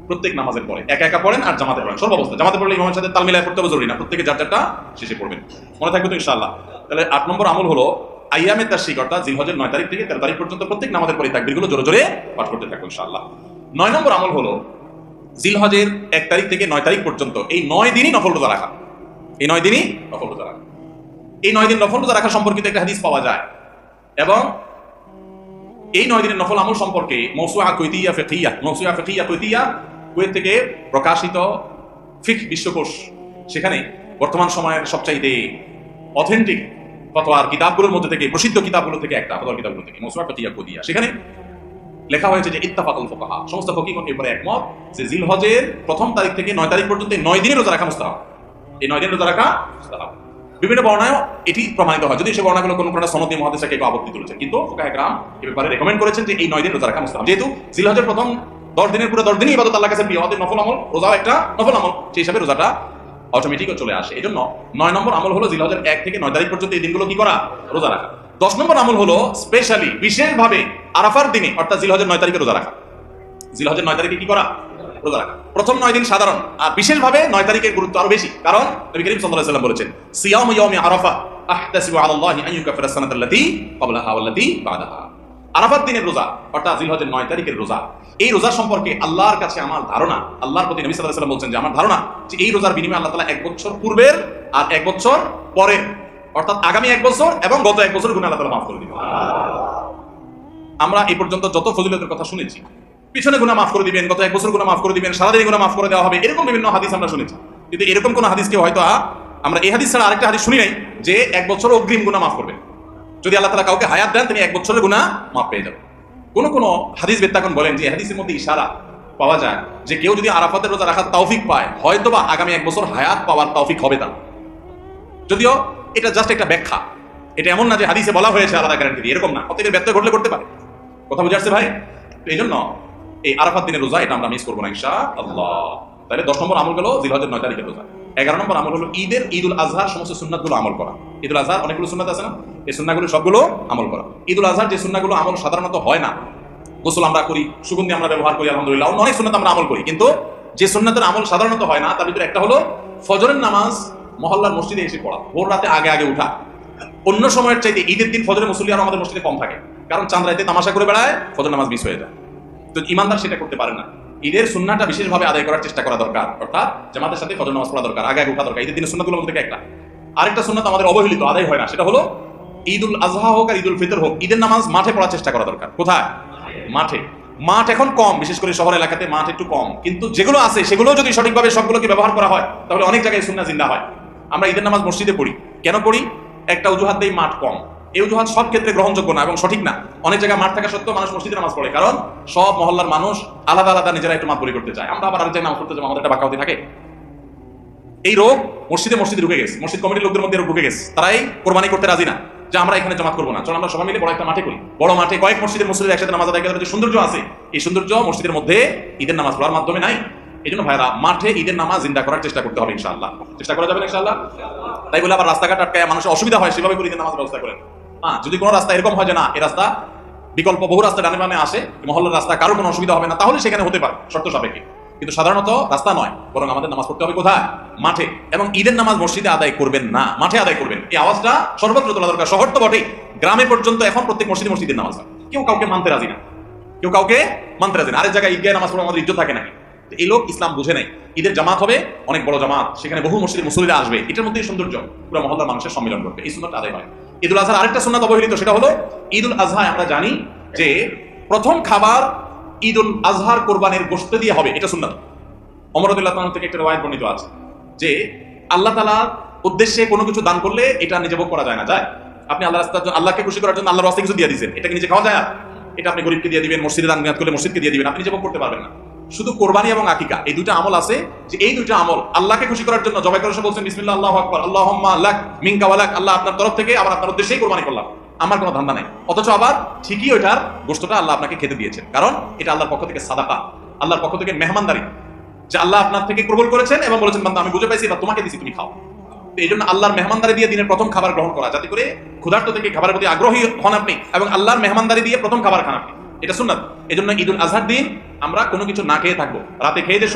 প্রত্যেক নামাজের পরে, একা একা পড়েন আর জামাতে পড়েন, সর্ব অবস্থা। জামাতে পড়লে ইমামের সাথে তাল মিলায় পড়তে হবে, জরুরি না, প্রত্যেকে যার যারটা শেষে পড়বেন। মনে থাকবে তো ইনশাআল্লাহ। তাহলে আট নম্বর আমল হলো আইয়ামে তার শিক অর্থাৎ জিলহজের নয় তারিখ থেকে তেরো তারিখ পর্যন্ত প্রত্যেক নামাজের পরে তাকবীরগুলো জোরে জোরে পাঠ করতে থাকব ইনশাআল্লাহ। নয় নম্বর আমল হলো জিলহজের এক তারিখ থেকে নয় তারিখ পর্যন্ত এই নয় দিনই নফল রোজা রাখা। এই নয় দিনই নফল রোজা রাখা। এই নয় দিন নফল রোজা রাখা সম্পর্কিত একটা হাদিস পাওয়া যায়। এবং এই নয় দিনের নফল আমল সম্পর্কে মৌসুয়া কৈতিয়া ফেকিয়া মৌসুয়া ফেকিয়া কৈতিয়া কুয়েত থেকে প্রকাশিত ফিক বিশ্বকোষ। সেখানে বর্তমান সময়ের সবচাইতে অথেন্টিক ফতোয়ার কিতাবগুলোর মধ্যে থেকে, প্রসিদ্ধ কিতাবগুলো থেকে একটা, ফতোয়ার কিতাবগুলো থেকে, মৌসুয়া ফেকিয়া কৈতিয়া। সেখানে লেখা হয়েছে যে ইত্তাফাকুল ফুকাহা। সমস্ত ফকিগণ এরপরে একমত যে জিলহজের প্রথম তারিখ থেকে নয় তারিখ পর্যন্ত নয় দিনের রোজা রাখা মুস্তাহাব। এই নয় দিন রোজা রাখা বিভিন্ন বর্ণায় এটি প্রমাণিত হয়। যদি সেই বর্ণাগুলো কোনো কোনো সনদী মহাদেশে কেউ আপত্তি তুলেছেন কিন্তু ফুকাহ একরাম এ ব্যাপারে রেকমেন্ড করেছেন যে এই নয় দিন রোজা রাখা মুস্তাহাব যেহেতু জিলহজের প্রথম দশ দিনের পুরো দশ দিনই ইবাদত আল্লাহ কাছে প্রিয়। নফল আমল রোজাও একটা নফল আমল। সেই হিসাবে রোজাটা অটোমেটিকও চলে আসে। এই জন্য নয় নম্বর আমল হলো জিলহজের এক থেকে নয় তারিখ পর্যন্ত এই দিনগুলো কি করা? রোজা রাখা। দশ নম্বর আমল হলো স্পেশালি বিশেষভাবে আরাফার দিনে, অর্থাৎ জিলহজের নয় তারিখে রোজা রাখা। জিলহজের নয় তারিখে কি করা? রোজা রাখা প্রথম নয় দিন সাধারণ, আর বিশেষভাবে নয় তারিখের গুরুত্ব আরও বেশি। কারণ নবী করিম আলাইহি সাল্লাম বলেছেন, সিয়াম আরাফা, আহতাসিবু আলা আল্লাহি আন ইউকাফিরা সানাতাল লাতী ক্বাবলাহা ওয়াল্লাতী বাদাহা। আরাফাত দিনের রোজা, অর্থাৎ জিলহজের নয় তারিখের রোজা, এই রোজা সম্পর্কে আল্লাহর কাছে আমার ধারণা, আল্লাহর প্রতি নবী আলাইহি সাল্লাম বলছেন যে আমার ধারণা যে এই রোজার বিনিময়ে আল্লাহ তাআলা এক বছর পূর্বের আর এক বছর পরের, অর্থাৎ আগামী এক বছর এবং গত এক বছর গুণ আল্লাহ তাআলা মাফ করে আমরা এই পর্যন্ত যত ফজিলতের কথা শুনেছি পিছনে গুণা মাফ করে দিবেন, গত এক বছর গুণা মাফ করে দিবেন, সারাদিন গুণা মাফ করে দেওয়া হবে, এরকম বিভিন্ন হাদিস আমরা শুনেছি। কিন্তু এরকম কোন হাদিসকে হয়তো আমরা এই হাদিস ছাড়া আরেকটা হাদিস শুনি নাই, যে এক বছর অগ্রিম গুণা মাফ করবেন। যদি আল্লাহ তালা কাউকে হায়াত দেন, তিনি এক বছরের গুণা মাফ পেয়ে যাবেন। কোনো কোনো হাদিস বেত্তাগণ বলেন যে হাদিসের মধ্যে ইশারা পাওয়া যায়, যে কেউ যদি আরাফাতের রোজা রাখার তৌফিক পায় হয়তো বা আগামী এক বছর হায়াত পাওয়ার তৌফিক হবে তার। যদিও এটা জাস্ট একটা ব্যাখ্যা। এটা এমন না যে হাদিসে বলা হয়েছে আলাদা গ্যারান্টি দিয়ে, এরকম না। অতীতের ব্যত্যয় ঘটলে করতে পারে। কথা বুঝে আসছে ভাই? এই জন্য এই আরাফাত দিনের রোজা, এটা আমরা মিস করব না ইনশা আল্লাহ তাহলে দশ নম্বর আমল গেল জিলহজের নয় তারিখের রোজা। এগারো নম্বর আমল হলো ঈদের ঈদুল আজহার, সমস্ত সুন্নাতগুলো আমল করা। ঈদুল আজহার, অনেকগুলো সুন্নাত আছে না? এই সুন্নাগুলো সবগুলো আমল করা। ঈদুল আজহার যে সুন্নাগুলো আমল সাধারণত হয় না, গোসল আমরা করি, সুগন্ধি আমরা ব্যবহার করি, আলহামদুলিল্লাহ, অন্য অনেক সুন্নাত আমরা আমল করি। কিন্তু যে সুন্নাতের আমল সাধারণত হয় না, তার ভিতরে একটা হলো ফজরের নামাজ মহল্লার মসজিদে এসে পড়া, ভোর রাতে আগে আগে উঠা। অন্য সময়ের চাইতে ঈদের দিন ফজরের মুসল্লি আর আমাদের মসজিদে কম থাকে। কারণ চাঁদ রাইতে তামাশা করে বেড়ায় ফজর নামাজ মিস হয়ে যায়। তো ইমানদার সেটা করতে পারে না। ঈদের সুন্নাটা বিশেষভাবে আদায় করার চেষ্টা করা দরকার, অর্থাৎ জামাতের সাথে ফজর নামাজ পড়া দরকার, আগে আগে উঠা দরকার। ঈদের দিনের সুন্নাতগুলোর মধ্যে একটা। আরেকটা সুন্নাত আমাদের অবহেলিত, আদায় হয় না, সেটা হলো ঈদুল আজহা হোক আর ঈদুল ফিতর হোক, ঈদের নামাজ মাঠে পড়ার চেষ্টা করা দরকার। কোথায়? মাঠে। মাঠ এখন কম, বিশেষ করে শহর এলাকাতে মাঠ একটু কম। কিন্তু যেগুলো আছে সেগুলো যদি সঠিকভাবে সবগুলোকে ব্যবহার করা হয়, তাহলে অনেক জায়গায় সুন্না জিন্দা হয়। আমরা ঈদের নামাজ মসজিদে পড়ি। কেন পড়ি? একটা অজুহাত দেই মাঠ কম। এই অজুহাত সব ক্ষেত্রে গ্রহণযোগ্য না এবং সঠিক না। অনেক জায়গায় মাঠ থাকা সত্ত্বেও মানুষ মসজিদে নামাজ পড়ে, কারণ সব মহল্লার মানুষ আলাদা আলাদা নিজেরা একটু মাতবরি করতে চায়। আমরা আবার আরেক জায়গায় নামাজ পড়তে যাব, আমাদের একটা থাকে। এই রোগ মসজিদে মসজিদে ঢুকে গেছে। মসজিদ কমিটির লোকদের মধ্যে ঢুকে গেছে। তারাই কোরবানি করতে রাজি না যে আমরা এখানে জমাত করব না। চল, আমরা সবাই মিলে বড় একটা মাঠে করি। বড় মাঠে কয়েক মসজিদের মসজিদের একসাথে নামাজ আদায় করার যে সৌন্দর্য আছে, এই সৌন্দর্য মসজিদের মধ্যে ঈদের নামাজ পড়ার মাধ্যমে নাই। এই জন্য ভাইরা মাঠে ঈদের নামাজ জিন্দা করার চেষ্টা করতে হবে ইনশাআল্লাহ। চেষ্টা করা যাবে ইনশাআল্লাহ? তাই বলে আবার রাস্তাঘাট আটকায় মানুষের অসুবিধা হয়, সেভাবে করে ঈদের নামাজ ব্যবস্থা করেন। হ্যাঁ যদি কোনো রাস্তা এরকম হয় যে না এই রাস্তা বিকল্প, বহু রাস্তা ডানে বামে আসে মহল্লার রাস্তা কারও কোনো অসুবিধা হবে না, তাহলে সেখানে হতে পারে, শর্ত সাপেক্ষে। কিন্তু সাধারণত রাস্তা নয়, বরং আমাদের নামাজ পড়তে হবে কোথায়? মাঠে। এবং ঈদের নামাজ মসজিদে আদায় করবেন না, মাঠে আদায় করবেন। এই আওয়াজটা সর্বত্র তোলা দরকার, শহর তো বটেই। গ্রামে পর্যন্ত এখন প্রত্যেক মসজিদে মসজিদের নামাজ হয়। কেউ কাউকে মানতে রাজি না। কেউ কাউকে মানতে রাজি না। আরেক জায়গায় ঈদগায় নামাজ পড়ে আমাদের ইজ্জত থাকে নাকি? এই লোক ইসলাম বুঝে নাই। ঈদের জামাত হবে অনেক বড় জামাত, সেখানে বহু মসজিদের মুসলিরা আসবে। এটার মধ্যেই সৌন্দর্য। পুরো মহল্লার মানুষের সম্মিলন করবে এই সুন্নাত আদায় হয়। ঈদুল আজহার আরেকটা সুন্নাত অবহেলিত, সেটা হলো ঈদুল আজহায় আমরা জানি যে প্রথম খাবার ঈদুল আজহার কোরবানির গোশত দিয়ে হবে, এটা সুন্নাত। অমরদুল্লাহ তাআলা থেকে একটা রওয়ায়াত বর্ণিত আছে যে আল্লাহ তাআলার উদ্দেশ্যে কোনো কিছু দান করলে এটা নিজে ভোগ করা যায় না, যায়। আপনি আল্লাহ রাস্তার জন্য, আল্লাহকে খুশি করার জন্য আল্লাহর রাস্তায় কিছু দিয়ে দিয়েছেন এটাকে নিজে খাওয়া যায় আর? এটা আপনি গরিবকে দিয়ে দিবেন, মসজিদে দান নিয়াত করলে মসজিদকে দিয়ে দিবেন, আপনি নিজে ভোগ করতে পারবেন না। শুধু কোরবানি এবং আকিকা, এই দুইটা আমল আছে যে এই দুইটা আমল আল্লাহকে খুশি করার জন্য জবাই সময় বলছেন, বিসমিল্লাহ, আল্লাহু আকবার, আল্লাহুম্মা লাক, মিনকা ওয়ালাক আল্লাহ আপনার তরফ থেকে আবার আপনার উদ্দেশ্যেই কোরবানি করলাম। আমার কোনো ধান্দা নাই। অথচ আবার ঠিকই ওইটার গোশতটা আল্লাহ আপনাকে খেতে দিয়েছেন। কারণ এটা আল্লাহর পক্ষ থেকে সাদাকা, আল্লাহর পক্ষ থেকে মেহমানদারি, যে আল্লাহ আপনার থেকে কবুল করেছেন এবং বলেছেন, বান্দা, আমি বুঝে পাইছি, এবার তোমাকে দিছি, তুমি খাও। এই জন্য আল্লাহর মেহমানদারি দিয়ে দিনের প্রথম খাবার গ্রহণ করা, যাতে করে ক্ষুধার্ত থেকে খাবারের প্রতি আগ্রহী হন আপনি এবং আল্লাহর মেহমানদারি দিয়ে প্রথম খাবার খান আপনি। এটা শুননা এই জন্য ঈদুল আজহার দিন আমরা কোনো কিছু না খেয়ে থাকব। রাতে খেয়ে দিয়ে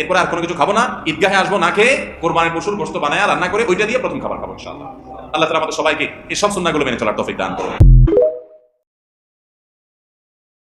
এরপরে আর কোনো কিছু খাব না। ঈদগাহে আসব, না খেয়ে কোরবানের পশুর গোস্ত বানায় রান্না করে ওইটা দিয়ে প্রথম খাবার খাব, ইনশাআল্লাহ। আল্লাহ তালা আমাদের সবাইকে এই সব সুন্নাগুলো মেনে চলার তফিক দান করুন।